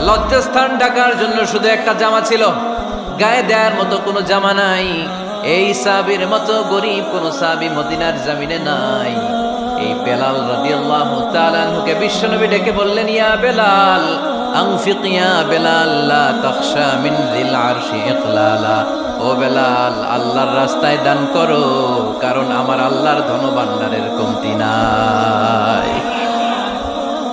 লজ্জাস্থান ঢাকার জন্য শুধু একটা জামা ছিল। গায়ে দেওয়ার মতো কোনো জামা নাই। এই সাবির মতো গরিব কোন সাবি মদিনার জামিনে নাই। এই বেলাল রাদিয়াল্লাহু তাআলা আনহুকে বিশ্বনবী ডেকে বললেন, ইয়া বেলাল ও বেলাল, আল্লাহর রাস্তায় দান করো, কারণ আমার আল্লাহর ধনভাণ্ডারের কমতি নাই।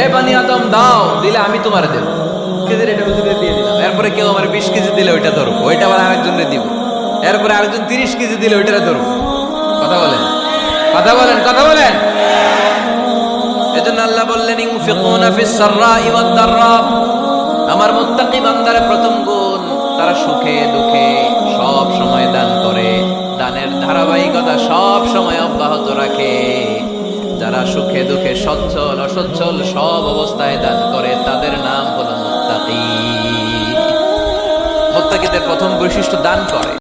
এ বানি আদম, দাও, দিলে আমি দেব। কেজির এটা দিয়ে দিলাম। এরপরে কেউ আমার বিশ কেজি দিলে ওইটা ওইটা আবার দিব। এরপরে আরেকজন তিরিশ কেজি দিলে ওইটা কথা বলেন? কথা বলেন কথা বলেন? এজন্য আল্লাহ বললেন ইনফিকুনা ফিস আমার মুত্তাকি বান্দার প্রথম গুণ, তারা সুখে দুঃখে সব সময় দান করে। দানের ধারাবাহিকতা সব সময় অব্যাহত রাখে। সুখে দুঃখে সচ্ছল অসচ্ছল সব অবস্থায় দান করে তাদের নাম হলো মোত্তাকি। মোত্তাকিদের প্রথম বৈশিষ্ট্য দান করে।